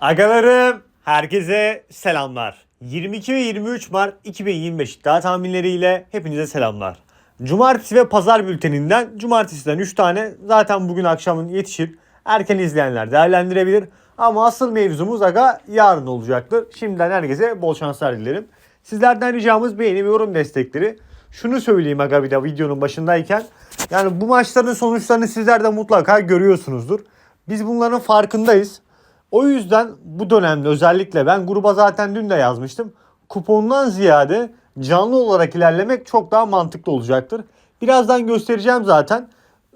Agalarım herkese selamlar. 22 ve 23 Mart 2025 iddia tahminleriyle hepinize selamlar. Cumartesi ve pazar bülteninden cumartesiden 3 tane zaten bugün akşamın yetişir. Erken izleyenler değerlendirebilir. Ama asıl mevzumuz aga yarın olacaktır. Şimdiden herkese bol şanslar dilerim. Sizlerden ricamız beğeni ve yorum destekleri. Şunu söyleyeyim aga bir de videonun başındayken. Yani bu maçların sonuçlarını sizler de mutlaka görüyorsunuzdur. Biz bunların farkındayız. O yüzden bu dönemde özellikle ben gruba zaten dün de yazmıştım. Kupondan ziyade canlı olarak ilerlemek çok daha mantıklı olacaktır. Birazdan göstereceğim zaten.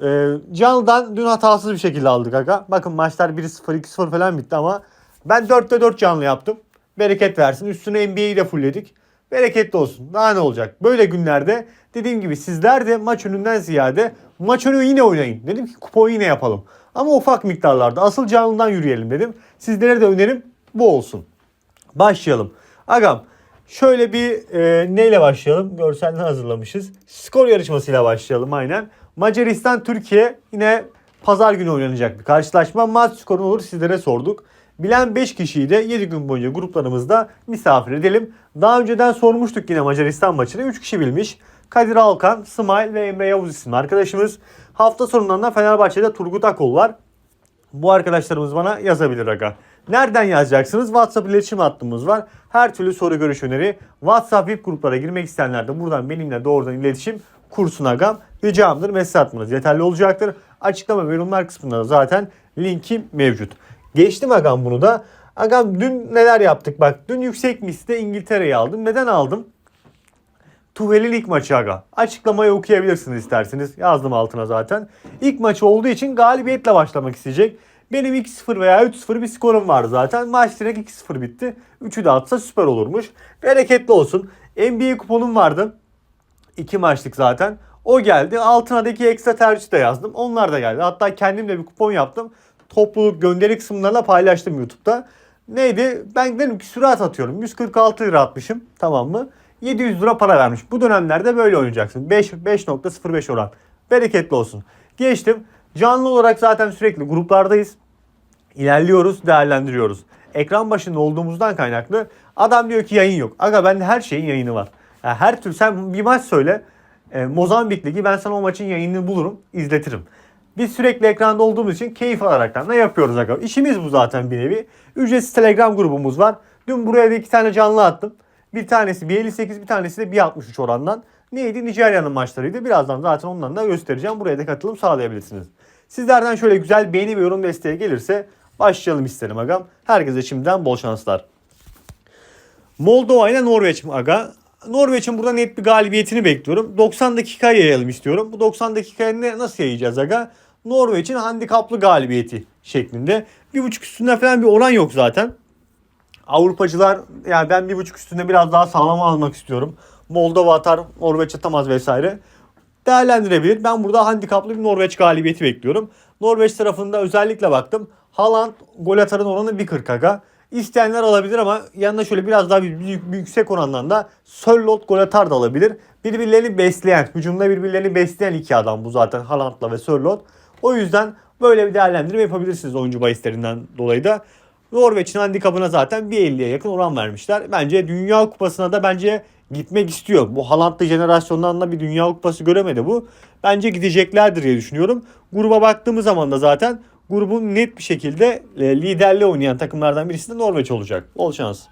Ee, canlıdan dün hatasız bir şekilde aldık aga. Bakın maçlar 1-0 2-0 falan bitti ama ben 4'te 4 canlı yaptım. Bereket versin. Üstüne NBA'yi de fullledik. Bereketli olsun. Daha ne olacak? Böyle günlerde dediğim gibi sizler de maç önünden ziyade maç önü yine oynayın. Dedim ki kupon yine yapalım. Ama ufak miktarlarda. Asıl canlıdan yürüyelim dedim. Sizlere de önerim bu olsun. Başlayalım. Agam şöyle bir e, neyle başlayalım? Görselden hazırlamışız. Skor yarışmasıyla başlayalım aynen. Macaristan Türkiye yine pazar günü oynanacak bir karşılaşma. Maç skoru olur sizlere sorduk. Bilen 5 kişiyi de 7 gün boyunca gruplarımızda misafir edelim. Daha önceden sormuştuk yine Macaristan maçını. 3 kişi bilmiş. Kadir Alkan, Smile ve Emre Yavuz isimli arkadaşımız. Hafta sonundan da Fenerbahçe'de Turgut Akol var. Bu arkadaşlarımız bana yazabilir aga. Nereden yazacaksınız? WhatsApp iletişim hattımız var. Her türlü soru görüş öneri. WhatsApp VIP gruplara girmek isteyenler de buradan benimle doğrudan iletişim kursun agam. Ricamdır mesaj atmanız yeterli olacaktır. Açıklama ve yorumlar kısmında da zaten linkim mevcut. Geçtim agam bunu da. Agam dün neler yaptık bak. Dün yüksek miste İngiltere'yi aldım. Neden aldım? Tuhel'in ilk maçı aga. Açıklamayı okuyabilirsiniz isterseniz. Yazdım altına zaten. İlk maçı olduğu için galibiyetle başlamak isteyecek. Benim 2-0 veya 3-0 bir skorum var zaten. Maç direkt 2-0 bitti. 3'ü de atsa süper olurmuş. Bereketli olsun. NBA kuponum vardı. 2 maçlık zaten. O geldi. Altına da iki ekstra tercih de yazdım. Onlar da geldi. Hatta kendim de bir kupon yaptım. Topluluk gönderi kısımlarına paylaştım YouTube'da. Neydi? Ben dedim ki sürat atıyorum. 146 lira atmışım. Tamam mı? 700 lira para vermiş. Bu dönemlerde böyle oynayacaksın. 5 5.05 oran. Bereketli olsun. Geçtim. Canlı olarak zaten sürekli gruplardayız. İlerliyoruz, değerlendiriyoruz. Ekran başında olduğumuzdan kaynaklı adam diyor ki yayın yok. Aga bende her şeyin yayını var. Yani her türlü sen bir maç söyle. E, Mozambik Ligi ben sana o maçın yayınını bulurum, izletirim. Biz sürekli ekranda olduğumuz için keyif alaraktan da yapıyoruz aga. İşimiz bu zaten bir nevi. Ücretsiz Telegram grubumuz var. Dün buraya da iki tane canlı attım. Bir tanesi 1.58 bir tanesi de 1.63 orandan. Neydi? Nijerya'nın maçlarıydı. Birazdan zaten ondan da göstereceğim. Buraya da katılım sağlayabilirsiniz. Sizlerden şöyle güzel beğeni ve yorum desteği gelirse başlayalım isterim agam. Herkese şimdiden bol şanslar. Moldova ile Norveç mi aga? Norveç'in burada net bir galibiyetini bekliyorum. 90 dakika yayalım istiyorum. Bu 90 dakikayı ne, nasıl yayacağız aga? Norveç'in handikaplı galibiyeti şeklinde. Bir buçuk üstünde falan bir oran yok zaten. Avrupacılar yani ben bir buçuk üstünde biraz daha sağlam almak istiyorum. Moldova atar, Norveç atamaz vesaire. Değerlendirebilir. Ben burada handikaplı bir Norveç galibiyeti bekliyorum. Norveç tarafında özellikle baktım. Haaland gol atarın oranı 1.40 aga. İsteyenler alabilir ama yanına şöyle biraz daha bir, büyük, bir yüksek orandan da Sörloth gol atar da alabilir. Birbirlerini besleyen, hücumda birbirlerini besleyen iki adam bu zaten Haaland'la ve Sörloth. O yüzden böyle bir değerlendirme yapabilirsiniz oyuncu bahislerinden dolayı da. Norveç'in handikapına zaten 1.50'ye yakın oran vermişler. Bence Dünya Kupası'na da bence gitmek istiyor. Bu Haaland'lı jenerasyondan da bir Dünya Kupası göremedi bu. Bence gideceklerdir diye düşünüyorum. Gruba baktığımız zaman da zaten grubun net bir şekilde e, liderliği oynayan takımlardan birisi de Norveç olacak. Bol şans.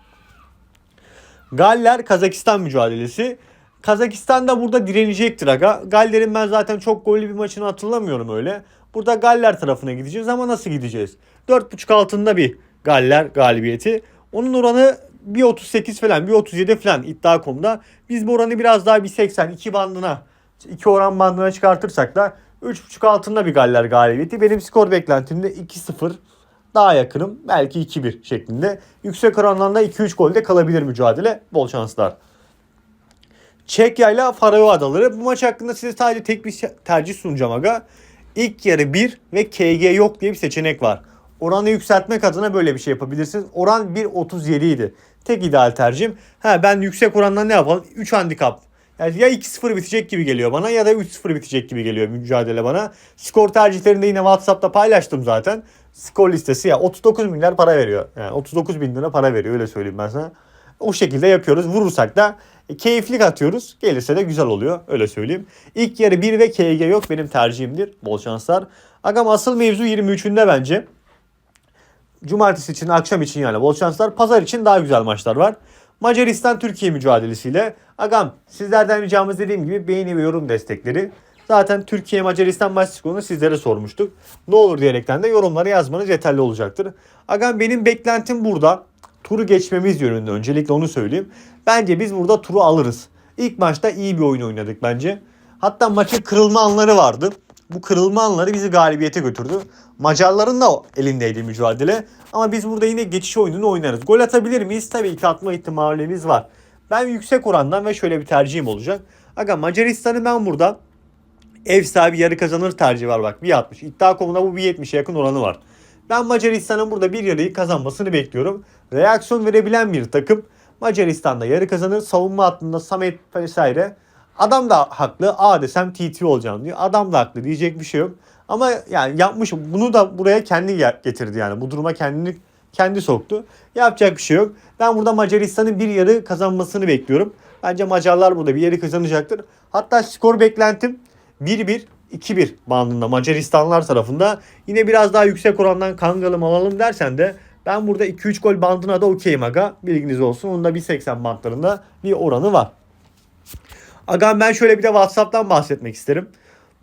Galler Kazakistan mücadelesi. Kazakistan da burada direnecektir aga. Galler'in ben zaten çok gollü bir maçını hatırlamıyorum öyle. Burada Galler tarafına gideceğiz ama nasıl gideceğiz? 4.5 altında bir Galler galibiyeti. Onun oranı 1.38 falan 1.37 falan iddia.com'da. Biz bu oranı biraz daha 1.80 2 bandına 2 oran bandına çıkartırsak da 3.5 altında bir Galler galibiyeti. Benim skor beklentimde 2-0 daha yakınım. Belki 2-1 şeklinde. Yüksek orandan da 2-3 golde kalabilir mücadele. Bol şanslar. Çekya ile Faroe Adaları. Bu maç hakkında size sadece tek bir tercih sunacağım aga. İlk yarı 1 ve KG yok diye bir seçenek var. Oranı yükseltmek adına böyle bir şey yapabilirsiniz. Oran 1.37 idi. Tek ideal tercihim. Ha ben yüksek orandan ne yapalım? 3 handikap. Yani ya 2-0 bitecek gibi geliyor bana ya da 3-0 bitecek gibi geliyor mücadele bana. Skor tercihlerini de yine WhatsApp'ta paylaştım zaten. skor listesi ya 39 milyar para veriyor. Yani 39 bin lira para veriyor öyle söyleyeyim ben sana. O şekilde yapıyoruz. Vurursak da e, keyiflik atıyoruz. Gelirse de güzel oluyor. Öyle söyleyeyim. İlk yarı 1 ve KG yok. Benim tercihimdir. Bol şanslar. Agam asıl mevzu 23'ünde bence. Cumartesi için, akşam için yani bol şanslar. Pazar için daha güzel maçlar var. Macaristan Türkiye mücadelesiyle. Agam sizlerden ricamız dediğim gibi beğeni ve yorum destekleri. Zaten Türkiye Macaristan maç skorunu sizlere sormuştuk. Ne olur diyerekten de yorumlara yazmanız yeterli olacaktır. Agam benim beklentim burada. Turu geçmemiz yönünde öncelikle onu söyleyeyim. Bence biz burada turu alırız. İlk maçta iyi bir oyun oynadık bence. Hatta maçın kırılma anları vardı. Bu kırılma anları bizi galibiyete götürdü. Macarların da elindeydi mücadele. Ama biz burada yine geçiş oyununu oynarız. Gol atabilir miyiz? Tabii ki atma ihtimalimiz var. Ben yüksek orandan ve şöyle bir tercihim olacak. Aga Macaristan'ı ben burada ev sahibi yarı kazanır tercihi var bak. 1.60. İddia komunda bu 1.70'e yakın oranı var. Ben Macaristan'ın burada bir yarıyı kazanmasını bekliyorum. Reaksiyon verebilen bir takım. Macaristan'da yarı kazanır. Savunma hattında Samet vesaire. Adam da haklı. A desem TT olacağım diyor. Adam da haklı. Diyecek bir şey yok. Ama yani yapmış. Bunu da buraya kendi getirdi yani. Bu duruma kendini kendi soktu. Yapacak bir şey yok. Ben burada Macaristan'ın bir yarı kazanmasını bekliyorum. Bence Macarlar burada bir yarı kazanacaktır. Hatta skor beklentim 1-1 2-1 bandında Macaristanlar tarafında. Yine biraz daha yüksek orandan kangalım alalım dersen de ben burada 2-3 gol bandına da okeyim aga. Bilginiz olsun. Onun da 1.80 bantlarında bir oranı var. Aga ben şöyle bir de WhatsApp'tan bahsetmek isterim.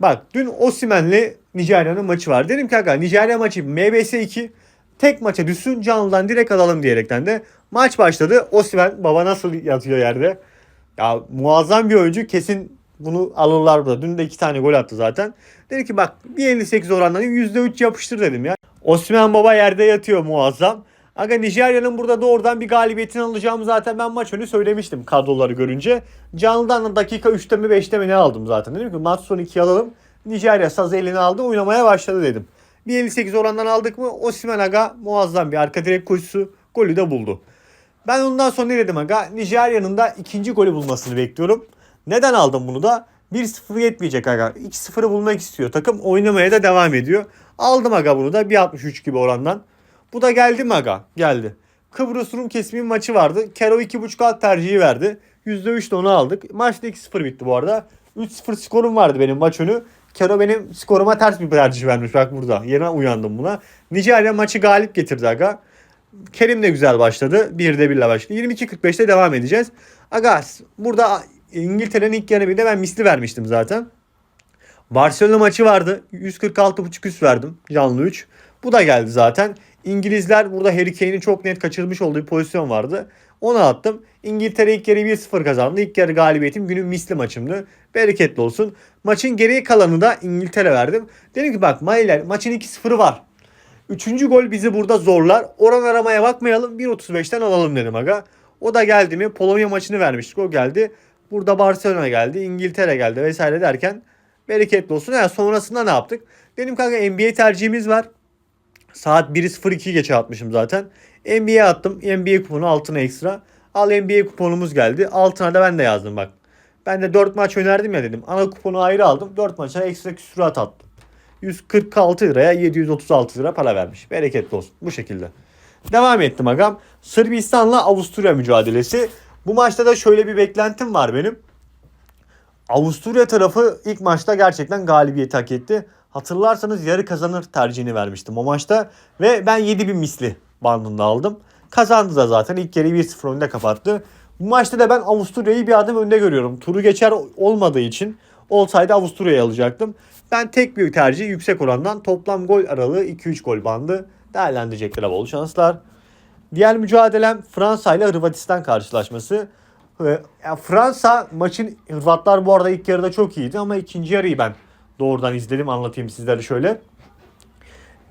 Bak dün Osimen'le Nijerya'nın maçı var. Dedim ki aga Nijerya maçı MBS 2 tek maça düşsün canlıdan direkt alalım diyerekten de maç başladı. Osimen baba nasıl yatıyor yerde. Ya muazzam bir oyuncu kesin bunu alırlar burada. Dün de iki tane gol attı zaten. Dedi ki bak bir 58 orandan %3 yapıştır dedim ya. Osman Baba yerde yatıyor muazzam. Aga Nijerya'nın burada doğrudan bir galibiyetini alacağımı zaten ben maç önü söylemiştim kadroları görünce. Canlıdan da dakika 3'te mi 5'te mi ne aldım zaten. Dedim ki maç sonu 2 alalım. Nijerya sazı eline aldı oynamaya başladı dedim. Bir 58 orandan aldık mı Osman Aga muazzam bir arka direk koşusu golü de buldu. Ben ondan sonra ne dedim Aga? Nijerya'nın da ikinci golü bulmasını bekliyorum. Neden aldım bunu da? 1-0 yetmeyecek aga. 2-0'ı bulmak istiyor. Takım oynamaya da devam ediyor. Aldım aga bunu da 1.63 gibi orandan. Bu da geldi mi aga? Geldi. Kıbrıs Rum kesimin maçı vardı. Kero 2.5 alt tercihi verdi. %3 de onu aldık. Maçta 2-0 bitti bu arada. 3-0 skorum vardı benim maç önü. Kero benim skoruma ters bir tercih vermiş bak burada. Yine uyandım buna. Nijerya maçı galip getirdi aga. Kerim de güzel başladı. 1'de 1'le başladı. 22-45'te devam edeceğiz. Aga burada İngiltere'nin ilk yarı ben misli vermiştim zaten. Barcelona maçı vardı. 146.5 üst verdim. Canlı 3. Bu da geldi zaten. İngilizler burada Harry Kane'in çok net kaçırmış olduğu bir pozisyon vardı. Onu attım. İngiltere ilk yarı 1-0 kazandı. İlk yarı galibiyetim günün misli maçımdı. Bereketli olsun. Maçın geriye kalanı da İngiltere verdim. Dedim ki bak Mailer maçın 2-0'ı var. Üçüncü gol bizi burada zorlar. Oran aramaya bakmayalım. 1.35'ten alalım dedim aga. O da geldi mi? Polonya maçını vermiştik. O geldi. Burada Barcelona geldi, İngiltere geldi vesaire derken bereketli olsun. Yani sonrasında ne yaptık? Benim kanka NBA tercihimiz var. Saat 1.02 geçe atmışım zaten. NBA attım. NBA kuponu altına ekstra. Al NBA kuponumuz geldi. Altına da ben de yazdım bak. Ben de 4 maç önerdim ya dedim. Ana kuponu ayrı aldım. 4 maça ekstra küsurat attım. 146 liraya 736 lira para vermiş. Bereketli olsun. Bu şekilde. Devam ettim agam. Sırbistan'la Avusturya mücadelesi. Bu maçta da şöyle bir beklentim var benim. Avusturya tarafı ilk maçta gerçekten galibiyeti hak etti. Hatırlarsanız yarı kazanır tercihini vermiştim o maçta. Ve ben 7000 misli bandında aldım. Kazandı da zaten. ilk yarıyı 1-0 önde kapattı. Bu maçta da ben Avusturya'yı bir adım önde görüyorum. Turu geçer olmadığı için olsaydı Avusturya'yı alacaktım. Ben tek bir tercih yüksek orandan toplam gol aralığı 2-3 gol bandı. Değerlendirecekler bol şanslar. Diğer mücadelem Fransa ile Hırvatistan karşılaşması. Yani Fransa maçın Hırvatlar bu arada ilk yarıda çok iyiydi ama ikinci yarıyı ben doğrudan izledim anlatayım sizlere şöyle.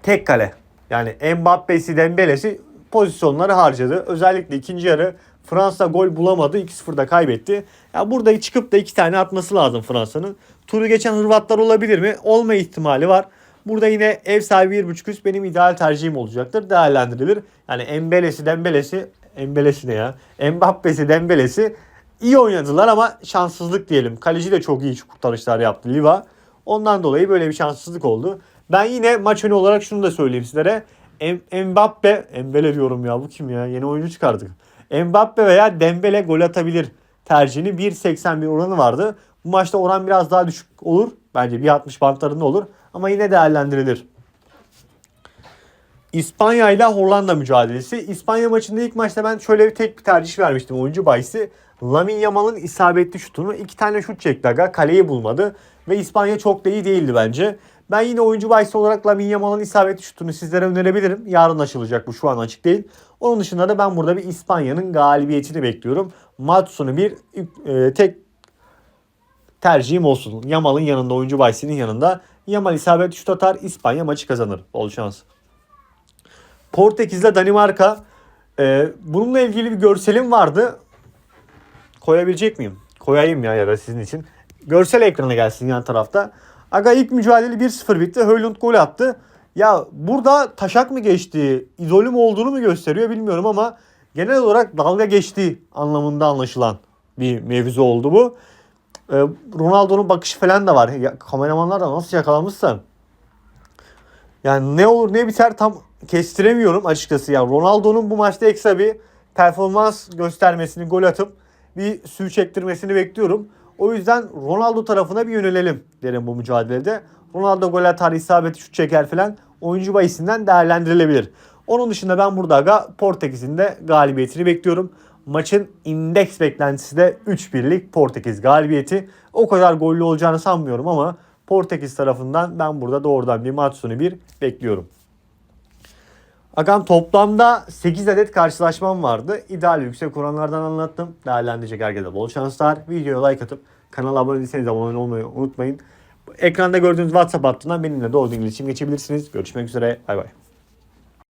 Tek kale. Yani Mbappe'si Dembele'si pozisyonları harcadı. Özellikle ikinci yarı Fransa gol bulamadı. 2-0'da kaybetti. Ya burada çıkıp da iki tane atması lazım Fransa'nın. Turu geçen Hırvatlar olabilir mi? Olma ihtimali var. Burada yine ev sahibi 1.5 üst benim ideal tercihim olacaktır. Değerlendirilir. Yani Embele'si, Dembele'si, Embele'si ne ya? Mbappe'si, Dembele'si iyi oynadılar ama şanssızlık diyelim. Kaleci de çok iyi kurtarışlar yaptı Liva. Ondan dolayı böyle bir şanssızlık oldu. Ben yine maç önü olarak şunu da söyleyeyim sizlere. Em- Mbappe, Embele diyorum ya bu kim ya? Yeni oyuncu çıkardık. Mbappe veya Dembele gol atabilir tercihini 1.81 oranı vardı. Bu maçta oran biraz daha düşük olur. Bence 1.60 bantlarında olur. Ama yine değerlendirilir. İspanya ile Hollanda mücadelesi. İspanya maçında ilk maçta ben şöyle bir tek bir tercih vermiştim oyuncu bahisi. Lamine Yamal'ın isabetli şutunu iki tane şut çekti aga. Kaleyi bulmadı. Ve İspanya çok da iyi değildi bence. Ben yine oyuncu bahisi olarak Lamine Yamal'ın isabetli şutunu sizlere önerebilirim. Yarın açılacak bu şu an açık değil. Onun dışında da ben burada bir İspanya'nın galibiyetini bekliyorum. Maç bir e, tek tercihim olsun. Yamal'ın yanında oyuncu bahisinin yanında. Yamal isabetli şut atar. İspanya maçı kazanır. Bol şans. Portekiz'le Danimarka. Ee, bununla ilgili bir görselim vardı. Koyabilecek miyim? Koyayım ya ya da sizin için. Görsel ekrana gelsin yan tarafta. Aga ilk mücadele 1-0 bitti. Höylund gol attı. Ya burada taşak mı geçti, idolüm olduğunu mu gösteriyor bilmiyorum ama genel olarak dalga geçtiği anlamında anlaşılan bir mevzu oldu bu. Ee, Ronaldo'nun bakışı falan da var. Ya, kameramanlar da nasıl yakalanmışsa. Yani ne olur ne biter tam kestiremiyorum açıkçası. Ya Ronaldo'nun bu maçta ekstra bir performans göstermesini, gol atıp bir sürü çektirmesini bekliyorum. O yüzden Ronaldo tarafına bir yönelelim derim bu mücadelede. Ronaldo gol atar, isabeti şut çeker falan oyuncu bahisinden değerlendirilebilir. Onun dışında ben burada aga Portekiz'in de galibiyetini bekliyorum. Maçın indeks beklentisi de 3-1'lik Portekiz galibiyeti. O kadar gollü olacağını sanmıyorum ama Portekiz tarafından ben burada doğrudan bir maç sonu bir bekliyorum. Agam toplamda 8 adet karşılaşmam vardı. İdeal yüksek oranlardan anlattım. Değerlendirecek herkese bol şanslar. Videoya like atıp kanala abone değilseniz abone olmayı unutmayın. Ekranda gördüğünüz WhatsApp hattından benimle doğru iletişim geçebilirsiniz. Görüşmek üzere. Bay bay.